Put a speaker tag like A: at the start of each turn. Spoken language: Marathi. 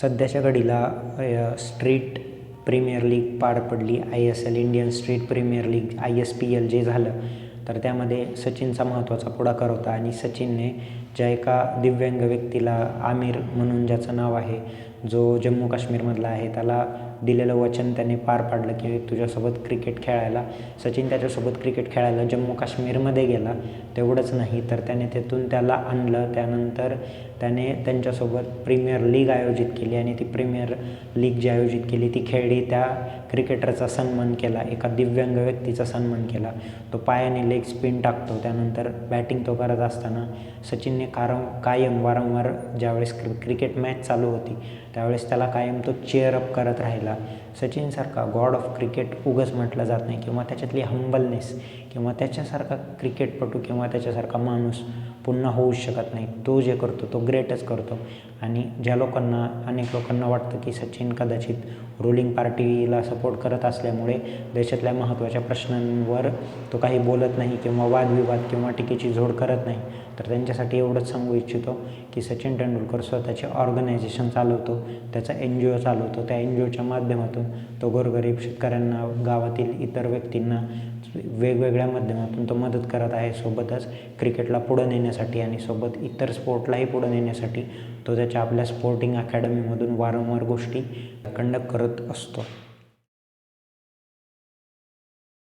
A: सध्याच्या घडीला स्ट्रीट प्रीमियर लीग पार पडली I S L Indian Street Premier League I S P L जे झालं तर त्यामध्ये सचिनचा महत्त्वाचा पुढाकार होता आणि सचिनने ज्या एका दिव्यांग व्यक्तीला आमिर म्हणून ज्याचं नाव आहे जो जम्मू काश्मीरमधला आहे त्याला दिलेलं वचन त्याने पार पाडलं की तुझ्यासोबत क्रिकेट खेळायला. सचिन त्याच्यासोबत क्रिकेट खेळायला जम्मू काश्मीरमध्ये गेला. तेवढंच नाही तर त्याने तिथून त्याला आणलं. त्यानंतर त्याने त्यांच्यासोबत प्रीमियर लीग आयोजित केली आणि ती प्रीमियर लीग जी आयोजित केली ती खेळली त्या क्रिकेटरचा सन्मान केला. एका दिव्यांग व्यक्तीचा सन्मान केला. तो पायाने लेग स्पिन टाकतो. त्यानंतर बॅटिंग तो करत असताना सचिनने कारम कायम वारंवार ज्यावेळेस क्रिकेट मॅच चालू होती त्यावेळेस त्याला कायम तो चेअरअप करत राहिला. सचिनसारखा गॉड ऑफ क्रिकेट उगस म्हटलं जात नाही किंवा त्याच्यातली हंबलनेस किंवा त्याच्यासारखा क्रिकेटपटू किंवा त्याच्यासारखा माणूस पुन्हा होऊच शकत नाही. तो जे करतो तो ग्रेटच करतो. आणि ज्या लोकांना अनेक लोकांना वाटतं की सचिन कदाचित रुलिंग पार्टीला सपोर्ट करत असल्यामुळे देशातल्या महत्त्वाच्या प्रश्नांवर तो काही बोलत नाही किंवा वादविवाद किंवा टीकेची जोड करत नाही. तर त्यांच्यासाठी एवढंच सांगू इच्छितो की सचिन तेंडुलकर स्वतःचे ऑर्गनायझेशन चालवतो त्याचा एन जी ओ चालवतो त्या एन जी ओच्या माध्यमातून. तो गोरगरीब शेतकऱ्यांना गावातील इतर व्यक्तींना वेगवेगळ्या माध्यमातून तो मदत करत आहे. सोबतच क्रिकेटला पुढं नेण्यासाठी आणि सोबत इतर स्पोर्टलाही पुढं नेण्यासाठी तो त्याच्या आपल्या स्पोर्टिंग अकॅडमीमधून वारंवार गोष्टी कंडक्ट करत असतो.